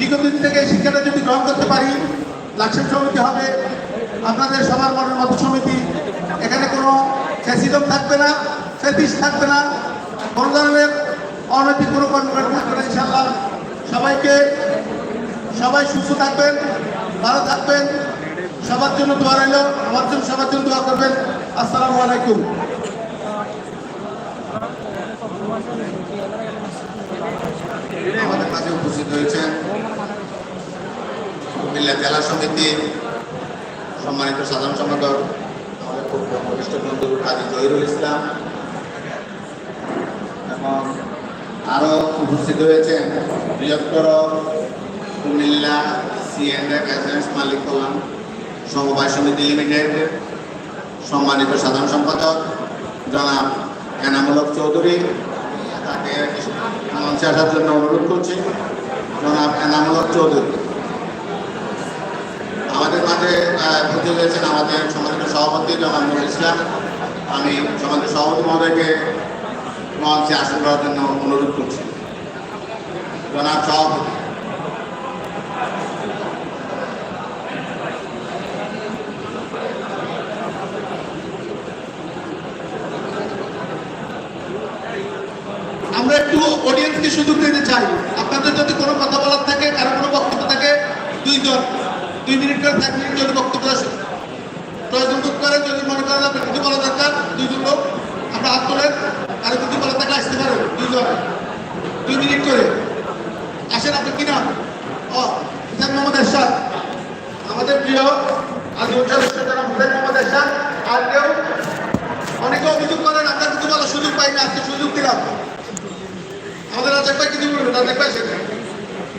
বিগত দিন থেকে শিক্ষাটা যদি গ্রহণ করতে পারি, লাক্সাম সমিতি হবে, আপনাদের সবার মনের মতো সমিতি, এখানে কোনো ফ্যাসিজম থাকবে না ফেতিস থাকবে না, কোনো ধরনের অনৈতিক কোনো কর্মকাণ্ড থাকবে না ইনশাল্লাহ সবাইকে, সবাই সুস্থ থাকবেন, ভালো থাকবেন, সবার জন্য দোয়া রইল, আমার জন্য সবার জন্য দোয়া করবেন। আসসালামু আলাইকুম। আমাদের মাঝে উপস্থিত হয়েছেন কুমিল্লা জেলা সমিতির সম্মানিত সাধারণ সম্পাদক, আমাদের খুব ঘনিষ্ঠ বন্ধু কাজী জহিরুল ইসলাম, এবং আরও উপস্থিত হয়েছেন বৃহত্তর কুমিল্লা সিএনএফ এজেন্স মালিক কল্যাণ সমবায় সমিতি লিমিটেড, সম্মানিত সাধারণ সম্পাদক জনাব এনামূলক চৌধুরী, তাকে মঞ্চে আসার জন্য অনুরোধ করছি। জনাব এনামূলক চৌধুরী। আহ, উপস্থিত হয়েছেন আমাদের সম্মানিত সভাপতি জনাব ইসলাম। আমি সম্মানিত সভাপতি মহোদয়কে মঞ্চে আসন করার জন্য অনুরোধ করছি। জনাব সভাপতি। আমরা একটু অডিয়েন্সকে সুযোগ দিতে চাই। আপনাদের যদি কোনো কথা বলার থাকে কারও কোনো বক্তব্য থাকে দুইজন। দুই মিনিট করে এক মিনিট যদি বক্তব্য আসে প্রয়োজন বোধ করেন, যদি মনে করেন আপনার কিছু বলা দরকার, দুইজন লোক, আমরা হাত তোলেন, আর কিছু বলা থাকে আসতে পারেন দুইজন। দুই মিনিট করে। আসেন আপনি কি নাম? ও হুসেন মোহাম্মদ এরশাদ। আমাদের প্রিয় সদস্য যারা হুসেন মোহাম্মদ এরশাদ। আর কেউ? অনেকে অভিযোগ করেন আপনার কিছু বলার সুযোগ পাই না আজকে সুযোগ দিলাম। আমাদের রাজাক ভাই কিছু বলবেন রাজাক ভাই সেটা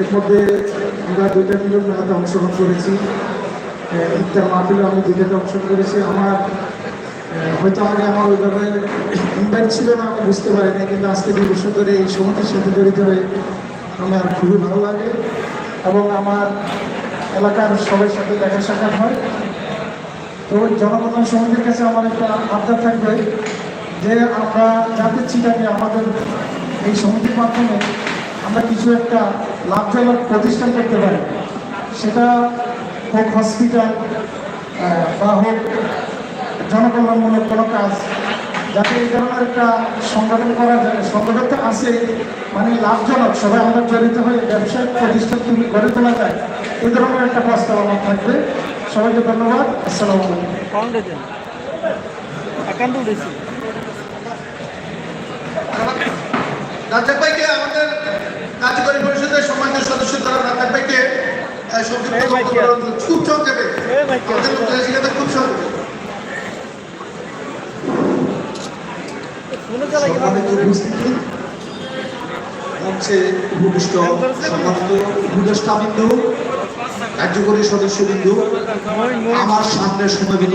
এর মধ্যে আমরা দুইটা মিলন মেলাতে অংশগ্রহণ করেছি। ইফতার মাহফিলে আমি দুইটাতে অংশগ্রহণ করেছি। আমার হয়তো আগে আমার ওইভাবে ইনভাইট ছিল না, আমি বুঝতে পারিনি, কিন্তু আজকে দুই বছর ধরে এই সমিতির সাথে জড়িত হয়ে আমার খুবই ভালো লাগে এবং আমার এলাকার সবার সাথে দেখা সাক্ষাৎ হয়। তো জনগণ সমিতির কাছে আমার একটা আবদার থাকবে যে আমরা যাতে চিটাকে আমাদের এই সমিতির মাধ্যমে আমরা কিছু একটা লাভজনক প্রতিষ্ঠান করতে পারি। সেটা হোক হসপিটাল বা হোক জনকল্যাণমূলক কোনো কাজ। যাতে এই ধরনের একটা সংগঠন করা যায় সংগঠন আছে মানে লাভজনক। সবাই আমরা জড়িত হয়ে ব্যবসায়িক প্রতিষ্ঠান তুমি গড়ে তোলা যায়। এই ধরনের একটা প্রস্তাব আমার থাকবে। সবাইকে ধন্যবাদ। আসসালাম আলাইকুম। ভাইকে কার্যকরী পরিষদের সম্মানিত সদস্য যারা রাজাক ভাইকে সংক্ষিপ্ত এই ভাই বক্তব্য কে? রাখবেন। খুব সংক্ষেপে আমাদের খুব সংক্ষেপে শুনে চালা সম্মানিত উপস্থিতি মঞ্চে উপবিষ্ট সম্মানিত উপদেষ্টাবৃন্দ কার্যকরী সদস্যবৃন্দ আমার সামনে সমবেত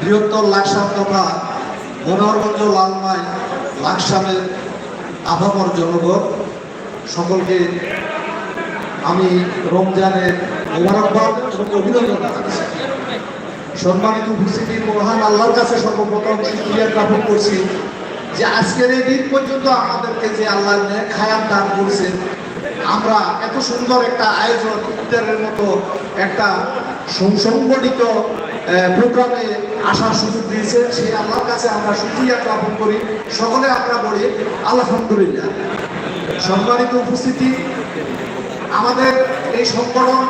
বৃহত্তর লাকসাম তথা মনোহরগঞ্জ লালমাই লাকসামের আভামর জনগণ সকলকে আমি রমজানের মোবারকবাদ এবং অভিনন্দন জানাচ্ছি। সম্মানিত উপস্থিতি, মহান আল্লাহর কাছে সর্বপ্রথম শুক্রিয়া জ্ঞাপন করছি যে আজকের এই দিন পর্যন্ত আমাদেরকে যে আল্লাহ হায়াত দান করছেন, আমরা এত সুন্দর একটা আয়োজন, ইফতারের মতো একটা সুসংগঠিত প্রোগ্রামে আসার সুযোগ দিয়েছে। সেই আল্লাহর কাছে আমরা শুক্রিয়া জ্ঞাপন করি। সকলে আমরা বলি, আলহামদুলিল্লাহ। সম্মানিত উপস্থিতি, আমাদের এই সংগঠন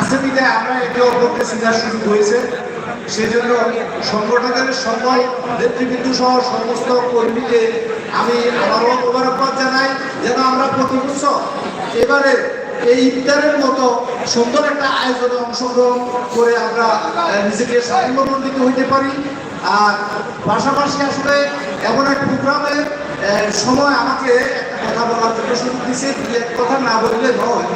আছে মিলে আমরা একে অপরকে চিনার সুযোগ হয়েছে সেজন্য সংগঠনের সকল নেতৃবৃন্দ সহ সমস্ত কর্মীকে আমি আবারও মোবারকবাদ জানাই, যেন আমরা প্রতি বছর এবারে এই ইফতারের মতো সুন্দর একটা আয়োজনে অংশগ্রহণ করে আমরা নিজেকে সাফল্যমণ্ডিত হইতে পারি। আর পাশাপাশি আসলে এমন এক প্রোগ্রামের সময় আমাকে কথা বলার জন্য সুযোগ দিচ্ছে দু এক কথা না বললে নয়।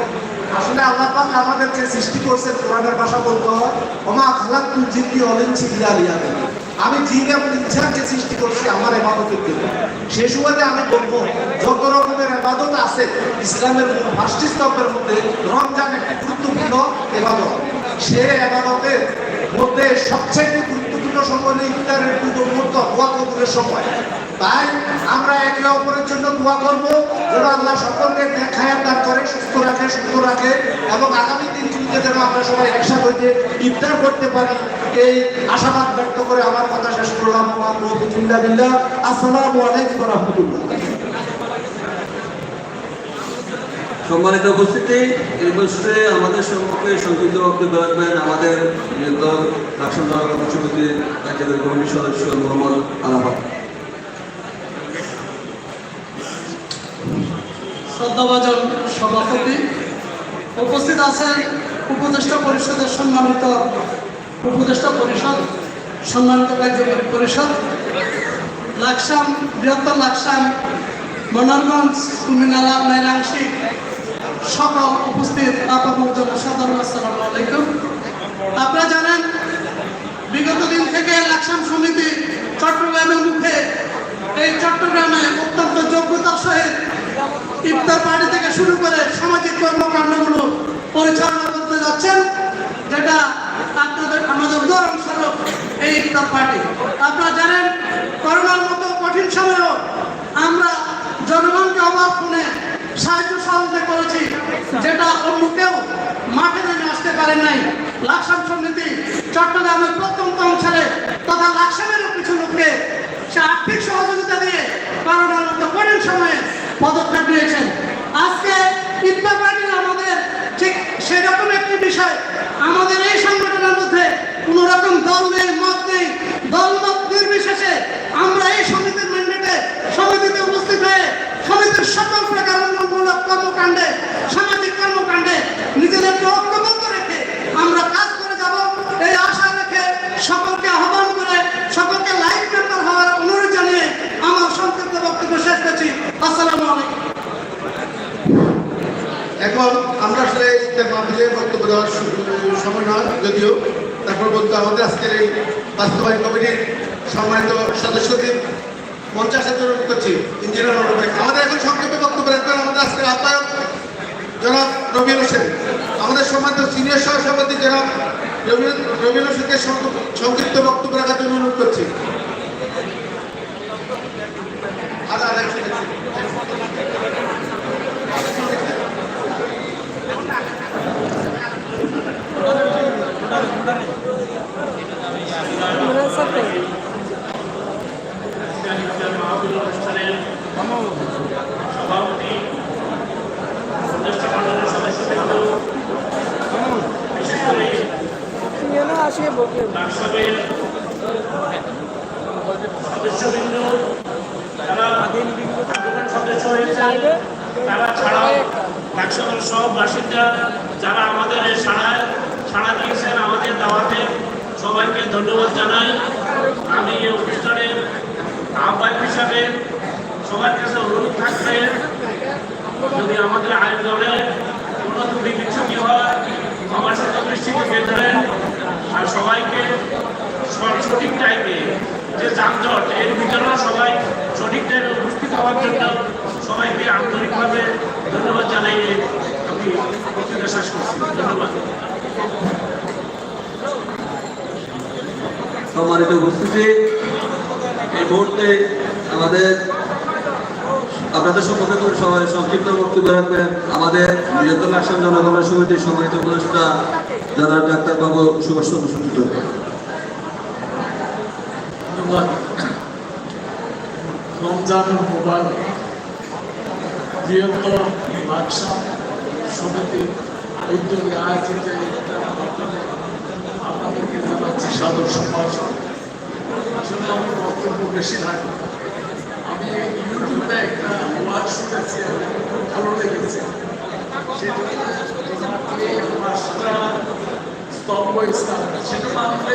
আসলে আল্লাহ পাক আমাদেরকে সৃষ্টি করছেন, কোরআনের ভাষা বলতে হয়, ওমা খালাক তুই অলিন ছিলিয়া লিয়া দেবে আমি জিন এবং ইনসানকে সৃষ্টি করছি আমার এবাদতের জন্য। সে সুবাদে আমি বলব, যত রকমের এবাদত আছে, ইসলামের পাঁচটি স্তম্ভের মধ্যে রমজান একটি গুরুত্বপূর্ণ এবাদত সে এবাদতের মধ্যে সবচেয়ে গুরুত্বপূর্ণ সময় ইফতারের পূর্ব মুহূর্ত দোয়া কবুলের সময়। তাই আমরা একে অপরের জন্য দোয়া করব, যেন আল্লাহ সকলকে খায়ার দান করে, সুস্থ রাখে সুস্থ রাখে, এবং আগামী দিনগুলিতে যেন আমরা সবাই একসাথে হইতে ইফতার করতে পারি। এই আশাবাদ ব্যক্ত করে আমার কথা শেষ করলাম। আসসালামু আলাইকুম রহমতুল্লাহ। সম্মানিত উপস্থিতি, এই বছরে আমাদের সম্পর্কে সংক্ষিপ্ত বক্তব্য রাখবেন আমাদের নিয়ন্ত্রণ কার্যকরী কমিটির সদস্য মোহাম্মদ আলাহাদ শ্রদ্ধাভাজন সভাপতি উপস্থিত আছেন উপদেষ্টা পরিষদের সম্মানিত উপদেষ্টা পরিষদ, সম্মানিত কার্যকরী পরিষদ, লাকসাম, বৃহত্তর লাকসাম, মনোরগঞ্জ কুমিনালা নাইরাংশিক সকল উপস্থিত আপামত সাধারণ আসসালামু আলাইকুম। আপনারা জানেন, বিগত দিন থেকে লাকসাম সমিতি চট্টগ্রামের মুখে এই চট্টগ্রামে অত্যন্ত যোগ্যতার সহিত ইফতার পার্টি থেকে শুরু করে সামাজিক কর্মকাণ্ডগুলো পরিচালনা করতে যাচ্ছেন, যেটা আপনাদের আমাদের উদাহরণস্বরূপ এই ইফতার পার্টি। আপনারা জানেন, করোনার মতো কঠিন সময়েও আমরা জনগণকে অভাব শুনে সাহায্য সহযোগিতা করেছি, যেটা অন্য কেউ মাঠে নেমে আসতে পারে নাই। লাকসাম সমিতি চট্টগ্রামের প্রত্যন্ত অঞ্চলে তথা লাকসামেরও কিছু লোককে সে আর্থিক সহযোগিতা দিয়ে করোনার মতো কঠিন সময়ে পদক্ষেপ নিয়েছেন আজকে ইফতার পার্টি আমাদের ঠিক সেরকম একটি বিষয়, আমাদের এই সংগঠনের মধ্যে কোনো রকম দল নেই, মত নেই। দল মত নির্বিশেষে আমরা এই সমিতির ম্যান্ডেটে সমিতিতে উপস্থিত হয়ে সমিতির সকল প্রকার উন্নয়নমূলক কর্মকাণ্ডে, সামাজিক কর্মকাণ্ডে নিজেদেরকে ঐক্যবদ্ধ রেখে আমরা কাজ করে যাব এই আশা রেখে সকলকে আহ্বান করে সকলকে লাইভ মেম্বার হওয়ার অনুরোধ জানিয়ে আমার সংক্ষিপ্ত বক্তব্য শেষ করছি আসসালামু আলাইকুম এখন আমরা আসলে ইফতার মাহফিলে বক্তব্য দেওয়ার সময় নয় যদিও, তারপর বলতে আমাদের আজকের এই বাস্তবায়ন কমিটির সম্মানিত সদস্যদের পঞ্চাশের জন্য অনুরোধ করছি, ইঞ্জিনিয়ার। আমাদের এখন সংক্ষেপে বক্তব্য রাখবেন আমাদের আজকের আহ্বায়ক জনাব রবিউল হোসেন আমাদের সম্মানিত সিনিয়র সহসভাপতি জনাব রবিউল রবিউল হোসেনকে সংক্ষিপ্ত- বক্তব্য রাখার অনুরোধ করছি আচ্ছা, আচ্ছা, ঠিক আছে। ইমরান স্যার কই? সভাপতি উপদেষ্টা মণ্ডলের সদস্যবৃন্দ বিশেষ করে তুমি এনে আসিয়ে বলবে লাকসামের সদস্যবৃন্দ যারা আন্দোলন সদস্য হয়েছে তারা ছাড়াও লাকসামের সব বাসিন্দা যারা আমাদের এই সাড়ায় সাড়া দিয়েছেন, আমাদের দাওয়াতে সবাইকে ধন্যবাদ জানাই। আমি এই অনুষ্ঠানের আহ্বায়ক হিসাবে সবার কাছে অনুরোধ থাকবে, যদি আমাদের আয়োজনে কোনো ত্রুটি বিচ্ছুতি হয় আমার সাথে দৃষ্টিতে বেঁধেন আর সবাইকে সঠিক টাইমে যে যানজট, এর ভিতরেও সবাই সঠিক টাইমে উপস্থিত হওয়ার জন্য সবাইকে আন্তরিকভাবে ধন্যবাদ জানাই আমি বক্তৃতা শেষ করছি। ধন্যবাদ। সম্মানিত উপস্থিতি এই মুহূর্তে আমাদের আপনাদের সম্মুখে করে সবাই সংক্ষিপ্ত বক্তব্য রাখবেন। আমাদের বৃহত্তর লাকসাম জনগণের সমিতির সম্মানিত উপদেষ্টা জনাব ডাক্তারবাবু সুভাষ চন্দ্র সূচিত ধন্যবাদ। রমজান মোবারক। বৃহত্তর বাদশাহ সমিতি উদ্যোগে আয়োজিত আপনাদেরকে জানাচ্ছি সাদর সম্ভাষণ। আসলে আমার বক্তব্য বেশি থাকে আমি ইউটিউবে একটা ওয়াজ শুনেছি খুব ভালো লেগেছে। সেটা এই স্তম্ভ ইসলাম সেটা মানলে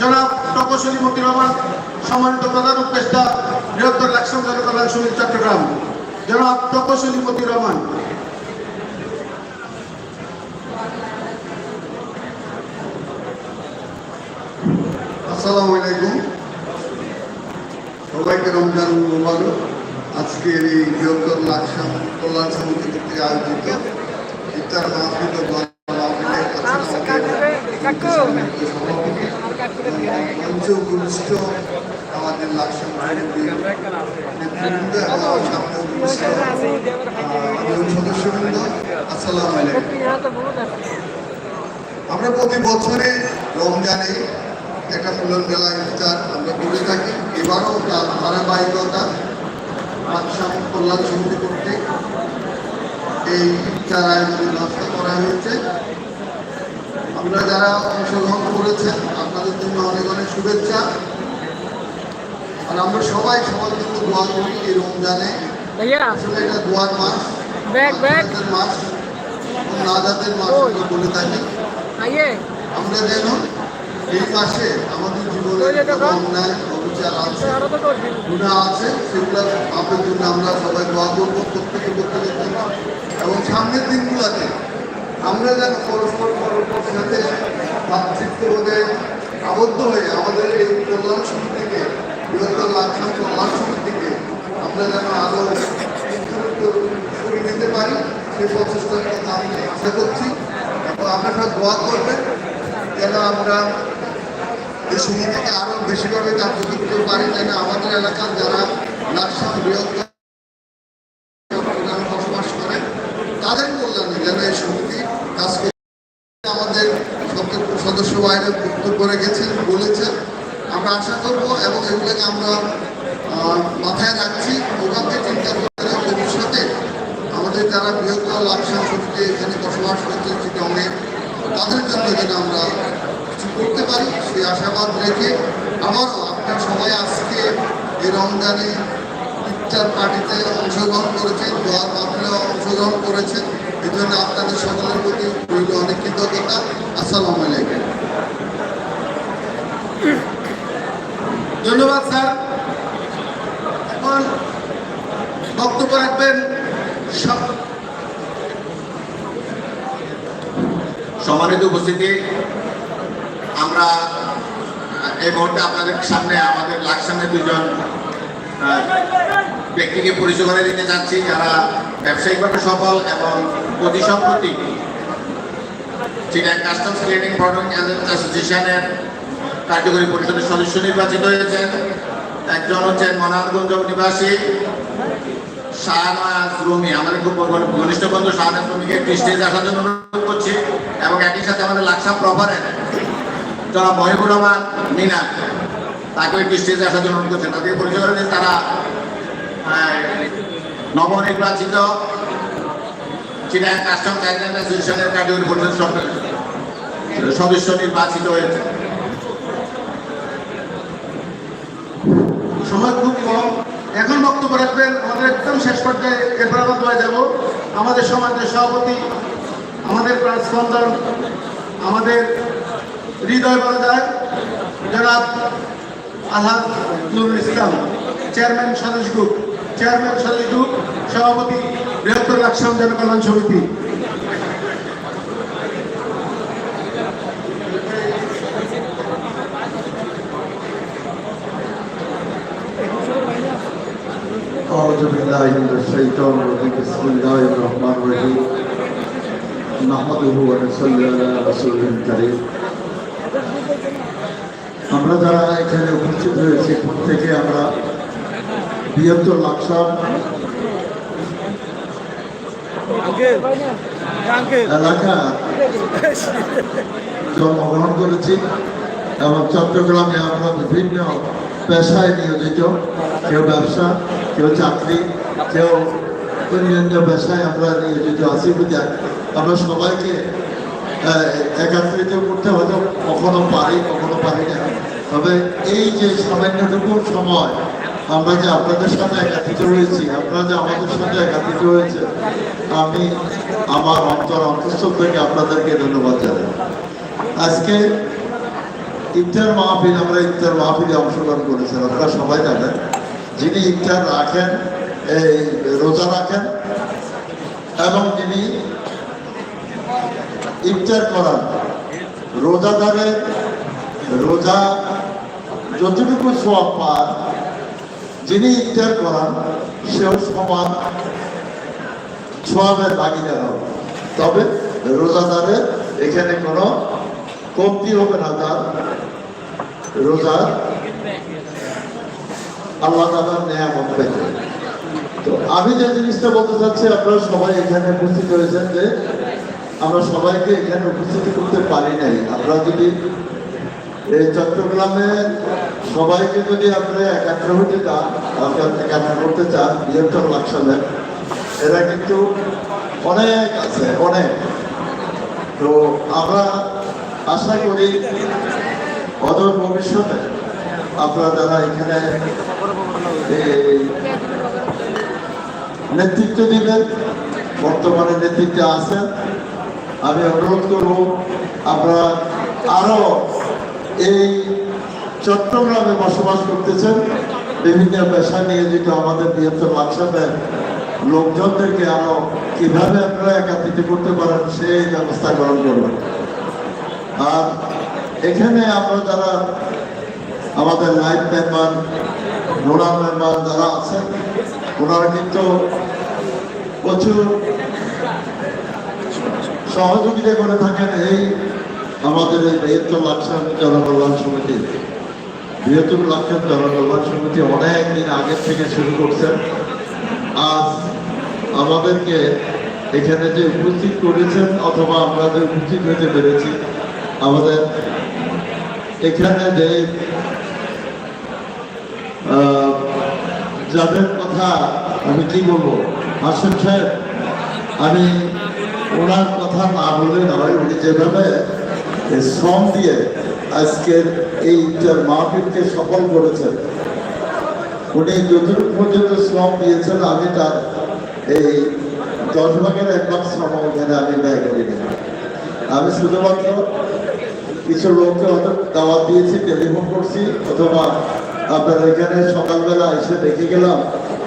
জনাব তপশলী মতি রহমান সম্মানিত প্রধান উপদেষ্টা বৃহত্তর লাকসাম জনকল্যাণ সমিতি চট্টগ্রাম। জনাব তপশলী মতি রহমান। আসসালামু আলাইকুম। সবাইকে রমজান মোবারক। আজকের এই বৃহত্তর লাকসাম কল্যাণ সমিতি কর্তৃক আয়োজিত ইফতার মাহফিল ও দোয়া মাহফিলে আছেন আমাদের সভাপতি মঞ্চ উপবিষ্ট আমাদের আমরা প্রতি বছরে রমজানে একটা ফুলন মেলা ইফতার আমরা করে থাকি। এবারও তার ধারাবাহিকতা লাকসাম কল্যাণ সমিতি করতে এই ইফতার আয়োজনের ব্যবস্থা করা হয়েছে। আমরা যারা অংশগ্রহণ করেছেন জন্য অনেক অনেক শুভেচ্ছা। আর আমরা সবাই সবার জন্য দোয়া করি এই রমজানে। আসলে এটা দোয়ার মাস। মাস। নাজাতের মাস বলে থাকি। আমরা যেন এই মাসে আমাদের জীবনে অন্যায় অবিচার আছে গুণা আছে সেগুলো আপনার জন্য আমরা সবাই দোয়া করব প্রত্যেকে প্রত্যেকের জন্য এবং সামনের দিনগুলোতে আমরা যেন পরস্পর পরস্পর সাথে ভাতৃত্ববোধে আবদ্ধ হয়ে আমাদের এই কল্যাণ সমিতিকে বৃহত্তর লাকসাম কল্যাণ সমিতিকে আমরা যেন আরও করে নিতে পারি সেই প্রচেষ্টার কথা আমি আশা করছি। এবং আপনারা দোয়া করবেন যেন আমরা এই সমিতিকে আরও বেশিভাবে কার্যকর করতে পারি, যেন আমাদের এলাকার যারা লাকসাম বৃহত্তর সমিতি সদস্য- বাইরে বক্তব্য রেখেছেন, বলেছেন। আমরা আশা করব এবং এগুলোকে আমরা মাথায় রাখছি। ওভাবে চিন্তা করে ভবিষ্যতে আমাদের যারা বৃহত্তর লাকসাম সমিতি এখানে বসবাস করছেন চিটংয়ে তাদের জন্য যেন আমরা কিছু করতে পারি, সেই আশাবাদ রেখে আবারও আপনার সবাই আজকে এই রমজানে ইফতার পার্টিতে অংশগ্রহণ করেছেন দোয়ার মাহফিলে অংশগ্রহণ করেছেন। এই জন্য আপনাদের সকলের প্রতি রইল অনেক কৃতজ্ঞতা। আসসালামু আলাইকুম। ধন্যবাদ, স্যার। এখন বক্তব্য রাখবেন সম্মানিত উপস্থিতি, আমরা এই মুহূর্তে আপনাদের সামনে আমাদের লাকসামে দুজন ব্যক্তিকে পরিচয় করে দিতে যাচ্ছি, যারা ব্যবসায়িকভাবে সফল এবং অতি সম্প্রতি চিটাং কাস্টমস ক্লিনিং প্রোডাক্ট অ্যাসোসিয়েশনের কার্যকরী পরিষদের সদস্য নির্বাচিত হয়েছেন একজন হচ্ছেন মনোহরগঞ্জ নিবাসী। শাহনাজ রুমি, আমাদের খুব ঘনিষ্ঠ বন্ধু শাহনাজ রুমিকে একটি স্টেজ আসার জন্য অনুরোধ করছি এবং একই সাথে আমাদের লাকসাম প্রভারের যারা মহিবুর রহমান মিনা তাকে একটি স্টেজে আসার জন্য অনুরোধ করছেন তাদেরকে পরিচয় তারা নবনির্বাচিত চিটাং কাস্টম গাইডলাইন অ্যাসোসিয়েশনের কার্যকরী পরিষদ সদস্য- নির্বাচিত হয়েছে। সময় খুব কম। এখন বক্তব্য রাখবেন, আমাদের একদম শেষ পর্যায়ে এরপর আবার দোয়া যাব। আমাদের সমাজের সভাপতি, আমাদের প্রাণ স্পন্দন আমাদের হৃদয় যায় জনাব আলহাদ নুরুল ইসলাম, চেয়ারম্যান সদস্য গ্রুপ। চেয়ারম্যান সদস্য গ্রুপ সভাপতি বৃহত্তর লাকসাম জনকল্যাণ সমিতি أعوذ بالله من الشيطان الرجيم بسم الله الرحمن الرحيم نحمده ونصلي على رسوله الكريم আমরা যারা এখানে উপস্থিত হয়েছি প্রত্যেকে আমরা বৃহত্তর লাকসাম এলাকা জন্মগ্রহণ করেছি এবং চট্টগ্রামে আমরা বিভিন্ন পেশায় নিয়োজিত। কেউ ব্যবসা কেউ চাকরি কেউ অন্যান্য পেশায় আমরা নিয়োজিত আছি আমরা সবাইকে একত্রিত করতে হয়তো কখনো পারি কখনো পারি না। তবে এই যে সামান্যটুকু সময় আমরা যে আপনাদের সাথে একাত্রিত হয়েছি। আপনারা যে আমাদের সাথে একাত্রিত হয়েছে, আমি আমার অন্তর অন্তঃস্থল থেকে আপনাদেরকে ধন্যবাদ জানাই। আজকে ইফতার মাহফিল, আমরা ইফতার মাহফিলে অংশগ্রহণ করেছেন আপনারা সবাই জানেন, যিনি ইফতার রাখেন, এই রোজা রাখেন, এবং যিনি ইফতার করান, রোজাদারের রোজা যতটুকু সব পান যিনি ইফতার করান, সেও সমান সোয়াবের ভাগিদার হবে তবে রোজাদারের এখানে কোনো কমতি হবে না তার। রোজার আল্লাহ তালার নেয়ামত তো আমি যে জিনিসটা বলতে চাচ্ছি, আপনারা সবাই এখানে উপস্থিত হয়েছেন যে আমরা সবাইকে এখানে উপস্থিত করতে পারি নাই। আপনারা যদি এই চট্টগ্রামে সবাইকে যদি আপনারা একাত্র হতে চান একাত্র করতে চান বৃহত্তর লাকসামে এরা কিন্তু অনেক আছে, অনেক। তো আমরা আশা করি অদূর ভবিষ্যতে আপনারা যারা এখানে নেতৃত্ব দিবেন, বর্তমানে নেতৃত্বে আছেন, আমি অনুরোধ করব আপনারা আরও এই চট্টগ্রামে বসবাস করতেছেন। বিভিন্ন পেশা নিয়োজিত আমাদের বৃহত্তর লাকসামের লোকজনদেরকে আরও কীভাবে আপনারা একাত্রিত করতে পারেন, সেই ব্যবস্থা গ্রহণ করবেন। আর এখানে আমরা যারা আমাদের লাইফ মেম্বার রোনাল মেম্বার যারা আছেন, ওনারা কিন্তু প্রচুর সহযোগিতা করে থাকেন এই আমাদের এই বৃহত্তর লাকসাম জনকল্যাণ সমিতি। বৃহত্তর লাকসাম জনকল্যাণ সমিতি অনেক দিন আগের থেকে শুরু করছেন আজ আমাদেরকে এখানে যে উপস্থিত করেছেন অথবা আমরা যে উপস্থিত হতে পেরেছি, আমাদের এখানে যে যাদের কথা আমি কি বলব? হাসন সাহেব, আমি ওনার কথা না বলে নয়, উনি যেভাবে শ্রম দিয়ে আজকের এই মাহফিলকে সফল করেছেন। উনি যতটুকু পর্যন্ত শ্রম দিয়েছেন, আমি তার এই দশ ভাগের এক ভাগ শ্রম ওখানে আমি ব্যয় করিনি আমি শুধুমাত্র কিছু লোককে হয়তো দাওয়াত দিয়েছি, টেলিফোন করছি, অথবা আপনার এখানে সকালবেলা এসে দেখে গেলাম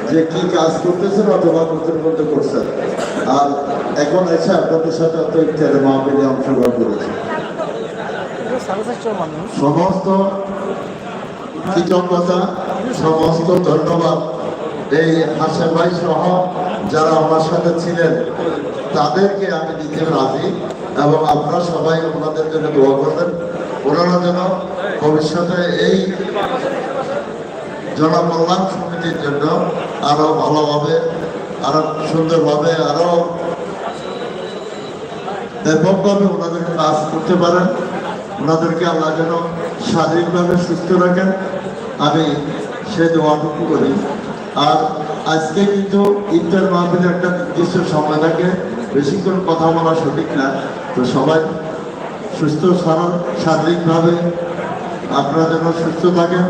যে কি কাজ করতেছেন অথবা নতুন করতে করছেন। আর এখন এসে আপনাদের সাথে অত ইত্যাদি মাহফিলে অংশগ্রহণ করেছি। সমস্ত কৃতজ্ঞতা, সমস্ত ধন্যবাদ। এই হাসেম ভাই সহ যারা আমার সাথে ছিলেন, তাদেরকে আমি দিতে রাজি এবং আপনারা সবাই ওনাদের জন্য দোয়া করবেন। ওনারা যেন ভবিষ্যতে এই জনকল্যাণ সমিতির জন্য আরও ভালোভাবে, আরও সুন্দরভাবে, আরও ব্যাপকভাবে ওনাদের কাজ করতে পারেন। ওনাদেরকে আল্লাহ যেন শারীরিকভাবে সুস্থ রাখেন। আমি সে দোয়াটুকু করি। আর আজকে কিন্তু ইফতার মাহফিলে একটা নির্দিষ্ট সময় থাকে। বেশিক্ষণ কথা বলা সঠিক না। তো সবাই সুস্থ, সরল, শারীরিকভাবে আপনারা যেন সুস্থ থাকেন।